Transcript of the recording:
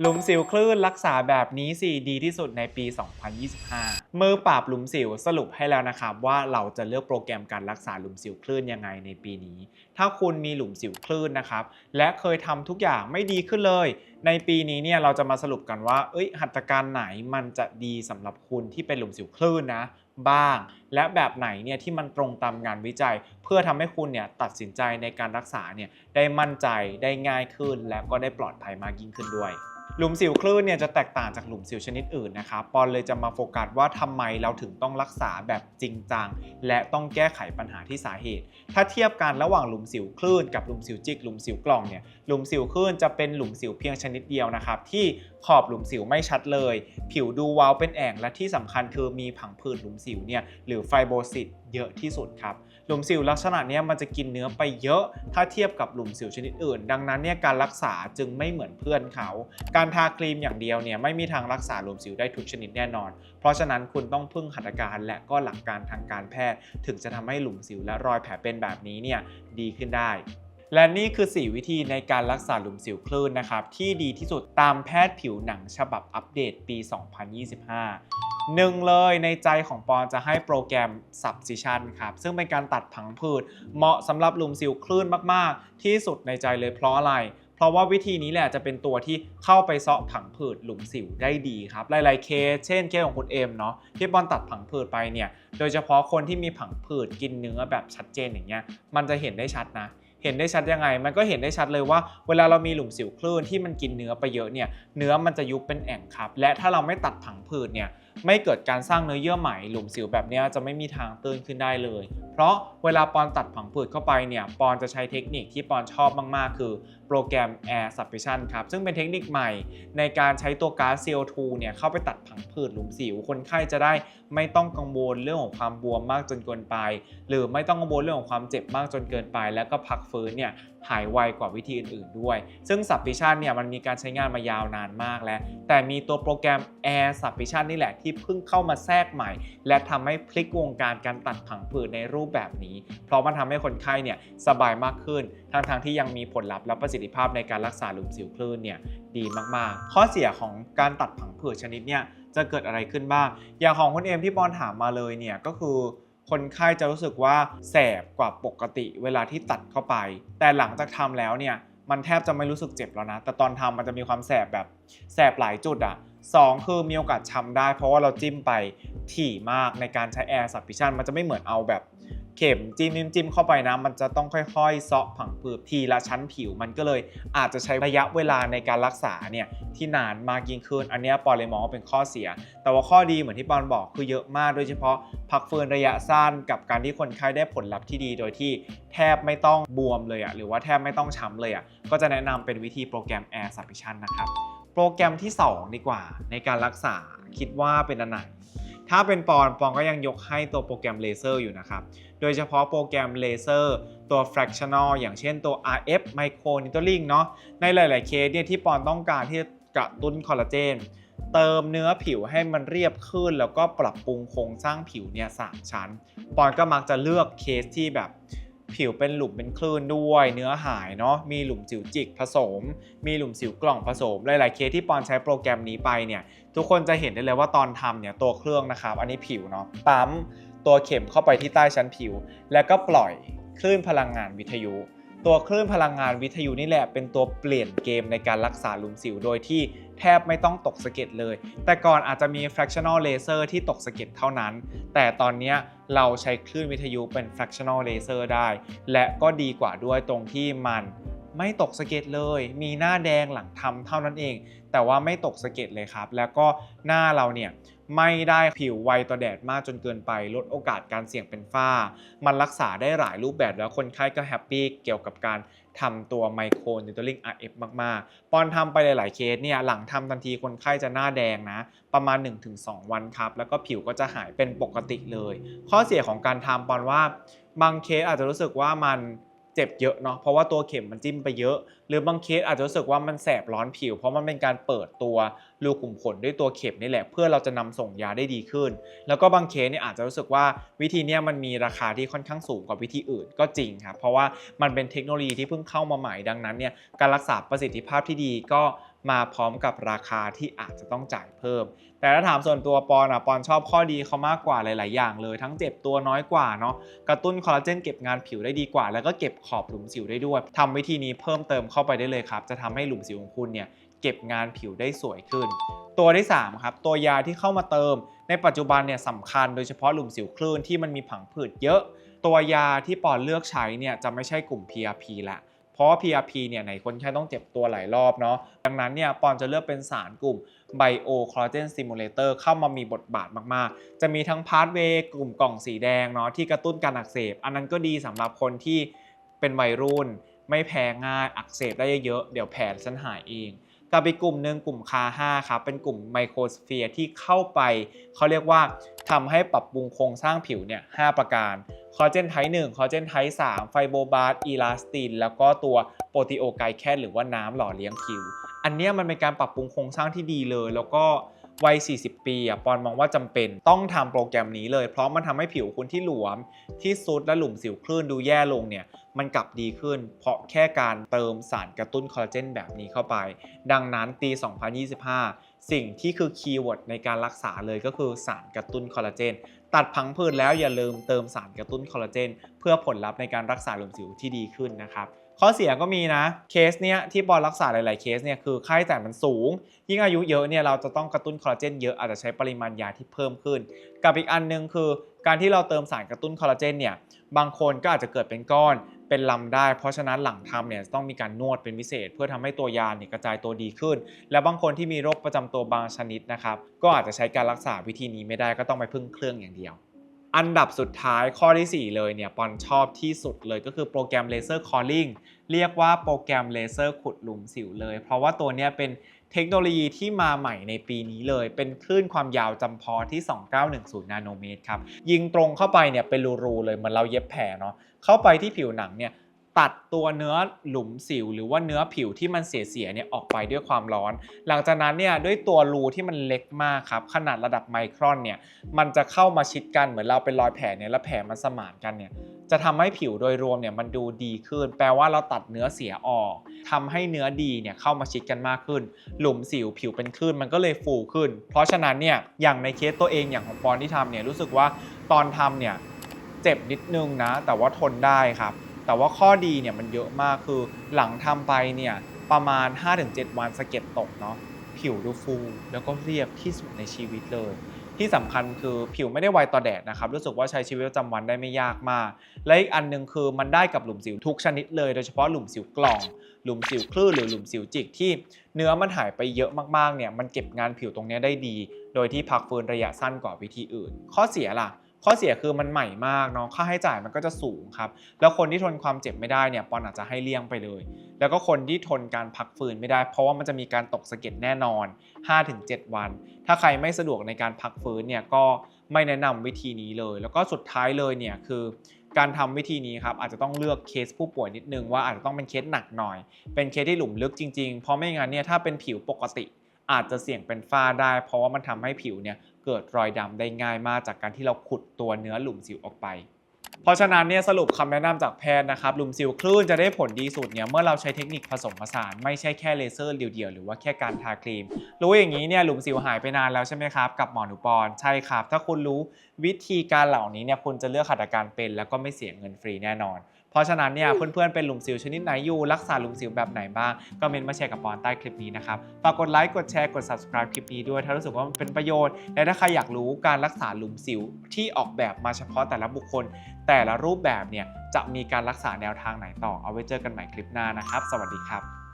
หลุมสิวคลื่นรักษาแบบนี้สิดีที่สุดในปี 2025 มือปราบหลุมสิวสรุปให้แล้วนะครับว่าเราจะเลือกโปรแกรมการรักษาหลุมสิวคลื่นยังไงในปีนี้ ถ้าคุณมีหลุมสิวคลื่นนะครับ และเคยทำทุกอย่างไม่ดีขึ้นเลย ในปีนี้เนี่ยเราจะมาสรุปกันว่า เอ้ย หัตถการไหนมันจะดีสำหรับคุณที่เป็นหลุมสิวคลื่นนะบ้าง และแบบไหนเนี่ยที่มันตรงตามงานวิจัย เพื่อทำให้คุณเนี่ยตัดสินใจในการรักษาเนี่ยได้มั่นใจได้ง่ายขึ้น และก็ได้ปลอดภัยมากยิ่งขึ้นด้วย หลุมสิวคลื่นเนี่ยจะแตกต่างจากหลุมสิวชนิดอื่นนะครับปอนเลยจะมาโฟกัสว่าทำไมเราถึงต้องรักษาแบบจริงจัง และต้องแก้ไขปัญหาที่สาเหตุ ถ้าเทียบกันระหว่างหลุมสิวคลื่นกับหลุมสิวจิกหลุมสิวกล่องเนี่ยหลุมสิวคลื่นจะเป็นหลุมสิวเพียงชนิดเดียวนะครับที่ขอบหลุมสิวไม่ชัดเลย ผิวดูว้าเป็นแอ่งและที่สำคัญคือมีผังผืดหลุมสิวเนี่ยหรือไฟโบซิสเยอะที่สุดครับหลุมสิวลักษณะเนี้ยมันจะกินเนื้อไปเยอะ ถ้าเทียบกับหลุมสิวชนิดอื่น ดังนั้นเนี่ยการรักษาจึงไม่เหมือนเพื่อนเขา การทาครีมอย่างเดียวเนี่ยไม่มีทางรักษาหลุมสิวได้ทุกชนิดแน่นอน เพราะฉะนั้นคุณต้องพึ่งหัตถการและก็หลักการทางการแพทย์ ถึงจะทำให้หลุมสิวและรอยแผลเป็นแบบนี้เนี่ยดีขึ้นได้ และนี่คือ 4 วิธีในการรักษาหลุมสิวคลื่นนะครับ ที่ดีที่สุดตามแพทย์ผิวหนังฉบับอัปเดตปี 2025หนึ่งเลยในใจของปอนจะให้โปรแกรม Subcision ครับ ซึ่งเป็นการตัดผังผืดเหมาะสำหรับหลุมสิวคลื่นมาก ๆ ที่สุดในใจเลยเพราะอะไร เพราะว่าวิธีนี้แหละจะเป็นตัวที่เข้าไปเซาะผังผืดหลุมสิวได้ดีครับ หลาย ๆ เคสเช่นเคสของคุณเอ็มเนาะที่ปอนตัดผังผืดไปเนี่ย โดยเฉพาะคนที่มีผังผืดกินเนื้อแบบชัดเจนอย่างเงี้ยมันจะเห็นได้ชัดนะ เห็นได้ชัดยังไง มันก็เห็นได้ชัดเลยว่า เวลาเรามีหลุมสิวคลื่นที่มันกินเนื้อไปเยอะเนี่ยเนื้อมันจะยุบเป็นแอ่งครับ และถ้าเราไม่ตัดผังผืดเนี่ย ไม่เกิดการสร้างเนื้อเยื่อใหม่หลุมสิวแบบนี้จะไม่มีทางตื้นขึ้นได้เลย เพราะเวลาปอนตัดผังผืดเข้าไปเนี่ยปอนจะใช้เทคนิคที่ปอนชอบมากๆ คือโปรแกรม Air Suppression ครับ ซึ่งเป็นเทคนิคใหม่ในการใช้ตัวก๊าซ CO2 เนี่ยเข้าไปตัดผังผืดหลุมสิว คนไข้จะได้ไม่ต้องกังวลเรื่องของความบวมมากจนเกินไป หรือไม่ต้องกังวลเรื่องของความเจ็บมากจนเกินไป แล้วก็พักฟื้นเนี่ยหายไวกว่าวิธีอื่นๆด้วย ซึ่ง Suppression เนี่ยมันมีการใช้งานมายาวนานมากแล้ว แต่มีตัวโปรแกรม Air Suppression นี่แหละที่เพิ่งเข้ามาแทรกใหม่ และทำให้พลิกวงการการตัดผังผืดในรูปแบบนี้ เพราะมันทำให้คนไข้เนี่ยสบายมากขึ้น ทั้งๆที่ยังมีผลลัพธ์และประสิทธิภาพในการรักษาหลุมสิวคลื่นเนี่ยดีมากๆ ข้อเสียของการตัดผังผืดชนิดเนี่ยจะเกิดอะไรขึ้นบ้าง อย่างของคุณเอมที่บอลถามมาเลยเนี่ยก็คือ คนไข้จะรู้สึกว่าแสบกว่าปกติเวลาที่ตัดเข้าไป แต่หลังจากทำแล้วเนี่ยมันแทบจะไม่รู้สึกเจ็บแล้วนะ แต่ตอนทำมันจะมีความแสบแบบแสบหลายจุดอะสองคือมีโอกาสช้ำได้ เพราะว่าเราจิ้มไปถี่มากในการใช้แอร์สับพิชันมันจะไม่เหมือนเอาแบบ เข็มจิ้มจิ้มเข้าไปนะ มันจะต้องค่อยๆเซาะผังผืดทีละชั้นผิวมันก็เลยอาจจะใช้ระยะเวลาในการรักษาเนี่ยที่นานมากยิ่งขึ้น อันนี้ปอนเลยมองว่าเป็นข้อเสีย แต่ว่าข้อดีเหมือนที่ปอนบอกคือเยอะมาก โดยเฉพาะพักฟื้นระยะสั้นกับการที่คนไข้ได้ผลลัพธ์ที่ดี โดยที่แทบไม่ต้องบวมเลยอะหรือว่าแทบไม่ต้องช้ำเลยอะก็จะแนะนำเป็นวิธีโปรแกรม Air Suppression นะครับโปรแกรมที่ 2 ดีกว่า ในการรักษาคิดว่าเป็นอันไหนถ้าเป็นปอนปอนก็ยังยกให้ตัวโปรแกรมเลเซอร์อยู่นะครับ โดยเฉพาะโปรแกรมเลเซอร์ตัว fractional อย่างเช่นตัว RF micro needling เนาะในหลาย ๆ เคสเนี่ยที่ปอนต้องการที่จะกระตุ้นคอลลาเจนเติมเนื้อผิวให้มันเรียบขึ้น แล้วก็ปรับปรุงโครงสร้างผิวเนี่ยสามชั้น ปอนก็มักจะเลือกเคสที่แบบผิวเป็นหลุมเป็นคลื่นด้วย เนื้อหายเนาะมีหลุมสิวจิกผสม มีหลุมสิวกล่องผสม หลาย ๆ เคสที่ปอนใช้โปรแกรมนี้ไปเนี่ย ทุกคนจะเห็นได้เลยว่าตอนทำเนี่ยตัวเครื่องนะครับ อันนี้ผิวเนาะปั๊ม ตัวเข็มเข้าไปที่ใต้ชั้นผิว แล้วก็ปล่อยคลื่นพลังงานวิทยุ ตัวคลื่นพลังงานวิทยุนี่แหละเป็นตัวเปลี่ยนเกมในการรักษาหลุมสิวโดยที่แทบไม่ต้องตกสะเก็ดเลย แต่ก่อนอาจจะมี fractional laser ที่ตกสะเก็ดเท่านั้น แต่ตอนนี้เราใช้คลื่นวิทยุเป็น fractional laser ได้ และก็ดีกว่าด้วยตรงที่มันไม่ตกสะเก็ดเลย มีหน้าแดงหลังทำเท่านั้นเอง แต่ว่าไม่ตกสะเก็ดเลยครับ แล้วก็หน้าเราเนี่ย ไม่ได้ผิวไวต่อแดดมากจนเกินไป ลดโอกาสการเสี่ยงเป็นฝ้า มันรักษาได้หลายรูปแบบแล้วคนไข้ก็แฮปปี้เกี่ยวกับการทำตัวไมโครนิโตลิง RF มาก ๆ ปอนทำไปหลาย ๆ เคสเนี่ยหลังทำทันทีคนไข้จะหน้าแดงนะ ประมาณ 1-2 วันครับ แล้วก็ผิวก็จะหายเป็นปกติเลย ข้อเสียของการทำปอนว่าบางเคสอาจจะรู้สึกว่ามัน เจ็บเยอะเนาะเพราะว่าตัวเข็มมันจิ้มไปเยอะ หรือบางเคสอาจจะรู้สึกว่ามันแสบร้อนผิว เพราะมันเป็นการเปิดตัวรูขุมขนด้วยตัวเข็มนี่แหละ เพื่อเราจะนำส่งยาได้ดีขึ้น แล้วก็บางเคสเนี่ยอาจจะรู้สึกว่าวิธีนี้มันมีราคาที่ค่อนข้างสูงกว่าวิธีอื่นก็จริงครับเพราะว่ามันเป็นเทคโนโลยีที่เพิ่งเข้ามาใหม่ดังนั้นเนี่ยการรักษาประสิทธิภาพที่ดีก็ มาพร้อมกับราคาที่อาจจะต้องจ่ายเพิ่ม แต่ถ้าถามส่วนตัวปอนอะปอนชอบข้อดีเขามากกว่าหลาย ๆ อย่างเลย ทั้งเจ็บตัวน้อยกว่าเนาะกระตุ้นคอลลาเจนเก็บงานผิวได้ดีกว่า แล้วก็เก็บขอบหลุมสิวได้ด้วยทำวิธีนี้เพิ่มเติมเข้าไปได้เลยครับ จะทำให้หลุมสิวของคุณเนี่ยเก็บงานผิวได้สวยขึ้น ตัวที่3ครับตัวยาที่เข้ามาเติม ในปัจจุบันเนี่ยสำคัญโดยเฉพาะหลุมสิวคลื่นที่มันมีผังผืดเยอะ ตัวยาที่ปอนเลือกใช้เนี่ยจะไม่ใช่กลุ่ม PRP ละ เพราะ PRP เนี่ยไหนคนไข้ต้องเจ็บตัวหลายรอบเนาะดังนั้นเนี่ยปอนจะเลือกเป็นสารกลุ่ม Bio Collagen Stimulator เข้ามามีบทบาทมากๆ จะมีทั้งพาสเวย์กลุ่มกล่องสีแดงเนาะที่กระตุ้นการอักเสบ อันนั้นก็ดีสำหรับคนที่เป็นวัยรุ่น ไม่แพ้ง่ายอักเสบได้เยอะๆเดี๋ยวแผลฉันหายเอง กับอีกกลุ่มหนึ่งกลุ่มคา5ครับเป็นกลุ่มไมโครสเฟียร์ที่เข้าไป เขาเรียกว่าทำให้ปรับปรุงโครงสร้างผิวเนี่ย5ประการคอเจนไทป์1คอเจนไทป์3ไฟโบบาร์อีลาสติน แล้วก็ตัวโปรตีโอไกแคนหรือว่าน้ำหล่อเลี้ยงผิว อันเนี้ยมันเป็นการปรับปรุงโครงสร้างที่ดีเลย แล้วก็ วัย 40 ปีอะปอนมองว่าจำเป็นต้องทำโปรแกรมนี้เลย เพราะมันทำให้ผิวคุณที่หลวม ที่ซุดและหลุมสิวคลื่นดูแย่ลงเนี่ยมันกลับดีขึ้น เพราะแค่การเติมสารกระตุ้นคอลลาเจนแบบนี้เข้าไป ดังนั้นปี 2025 สิ่งที่คือคีย์เวิร์ดในการรักษาเลยก็คือสารกระตุ้นคอลลาเจน ตัดพังผืดแล้วอย่าลืมเติมสารกระตุ้นคอลลาเจนเพื่อผลลัพธ์ในการรักษาหลุมสิวที่ดีขึ้นนะครับ ข้อเสียก็มีนะเคสเนี้ยที่ปอนรักษาหลายๆเคสเนี่ยคือค่าใช้จ่ายมันสูง ยิ่งอายุเยอะเนี่ยเราจะต้องกระตุ้นคอลลาเจนเยอะอาจจะใช้ปริมาณยาที่เพิ่มขึ้น กับอีกอันหนึงคือ การที่เราเติมสารกระตุ้นคอลลาเจนเนี่ยบางคนก็อาจจะเกิดเป็นก้อนเป็นลำได้ เพราะฉะนั้นหลังทำเนี่ยต้องมีการนวดเป็นพิเศษ เพื่อทำให้ตัวยาเนี่ยกระจายตัวดีขึ้น และบางคนที่มีโรคประจำตัวบางชนิดนะครับก็อาจจะใช้การรักษาวิธีนี้ไม่ได้ก็ต้องไปพึ่งเครื่องอย่างเดียว อันดับสุดท้ายข้อทีสี่ 4 เลยเนี่ยปอนชอบที่สุดเลยก็คือโปรแกรม Laser Calling เรียกว่าโปรแกรมเลเซอร์ขุดหลุมสิวเลย เพราะว่าตัวเนี้ยเป็นเทคโนโลยีที่มาใหม่ในปีนี้เลย เป็นคลื่นความยาวจำเพาะที่ 2910 นาโนเมตรครับ ยิงตรงเข้าไปเนี่ยเป็นรูๆเลยเหมือนเราเย็บแผลเนาะเข้าไปที่ผิวหนังเนี่ย ตัดตัวเนื้อหลุมสิว หรือว่าเนื้อผิวที่มันเสียๆเนี่ยออกไปด้วยความร้อน หลังจากนั้นเนี่ยด้วยตัวรูที่มันเล็กมากครับขนาดระดับไมครอนเนี่ยมันจะเข้ามาชิดกันเหมือนเราเป็นรอยแผลเนี่ยแล้วแผลมันสมานกันเนี่ยจะทำให้ผิวโดยรวมเนี่ยมันดูดีขึ้น แปลว่าเราตัดเนื้อเสียออกทำให้เนื้อดีเนี่ยเข้ามาชิดกันมากขึ้น หลุมสิวผิวเป็นคลื่นมันก็เลยฟูขึ้น เพราะฉะนั้นเนี่ยอย่างในเคสตัวเองอย่างของปอนที่ทำเนี่ยรู้สึกว่าตอนทำเนี่ยเจ็บนิดนึงนะ แต่ว่าทนได้ครับ แต่ว่าข้อดีเนี่ยมันเยอะมากคือหลังทำไปเนี่ยประมาณ 5-7 วันสะเก็ดตกเนาะผิวดูฟูแล้วก็เรียบที่สุดในชีวิตเลย ที่สำคัญคือผิวไม่ได้ไวต่อแดดนะครับ รู้สึกว่าใช้ชีวิตประจำวันได้ไม่ยากมาก และอีกอันหนึงคือมันได้กับหลุมสิวทุกชนิดเลย โดยเฉพาะหลุมสิวกล่อง หลุมสิวคลื่นหรือหลุมสิวจิกที่เนื้อมันหายไปเยอะมากๆเนี่ยมันเก็บงานผิวตรงเนี้ยได้ดี โดยที่พักฟื้นระยะสั้นกว่าวิธีอื่น ข้อเสียล่ะ ข้อเสียคือมันใหม่มากเนาะค่าใช้จ่ายมันก็จะสูงครับ แล้วคนที่ทนความเจ็บไม่ได้เนี่ยปอนอาจจะให้เลี่ยงไปเลย แล้วก็คนที่ทนการพักฟื้นไม่ได้ เพราะว่ามันจะมีการตกสะเก็ดแน่นอน 5-7 วัน ถ้าใครไม่สะดวกในการพักฟื้นเนี่ยก็ไม่แนะนำวิธีนี้เลย แล้วก็สุดท้ายเลยเนี่ยคือการทำวิธีนี้ครับอาจจะต้องเลือกเคสผู้ป่วยนิดนึงว่าอาจจะต้องเป็นเคสหนักหน่อย เป็นเคสที่หลุมลึกจริงๆ เพราะไม่งั้นเนี่ยถ้าเป็นผิวปกติ อาจจะเสี่ยงเป็นฝ้าได้ เพราะว่ามันทำให้ผิวเนี่ยเกิดรอยดำได้ง่ายมากจากการที่เราขุดตัวเนื้อหลุมสิวออกไปเพราะฉะนั้นเนี่ยสรุปคำแนะนำจากแพทย์นะครับหลุมสิวคลื่นจะได้ผลดีสุดเนี่ยเมื่อเราใช้เทคนิคผสมผสานไม่ใช่แค่เลเซอร์เดียวๆหรือว่าแค่การทาครีม รู้อย่างนี้เนี่ยหลุมสิวหายไปนานแล้วใช่ไหมครับกับหมอหนูปอนใช่ครับ ถ้าคุณรู้วิธีการเหล่านี้เนี่ยคุณจะเลือกหัตถการเป็น แล้วก็ไม่เสียเงินฟรีแน่นอน ราะฉะนั้นเนี่ยเพื่อนๆเป็นหลุมสิวชนิดไหนอยู่รักษาหลุมสิวแบบไหนบ้าง ก็เมนต์มาแชร์กับปอนใต้คลิปนี้นะครับฝากกดไลค์กดแชร์กด subscribe คลิปนี้ด้วย ถ้ารู้สึกว่ามันเป็นประโยชน์ และถ้าใครอยากรู้การรักษาหลุมสิวที่ออกแบบมาเฉพาะแต่ละบุคคล แต่ละรูปแบบเนี่ยจะมีการรักษาแนวทางไหนต่อเอาไว้เจอกันใหม่คลิปหน้านะครับ สวัสดีครับ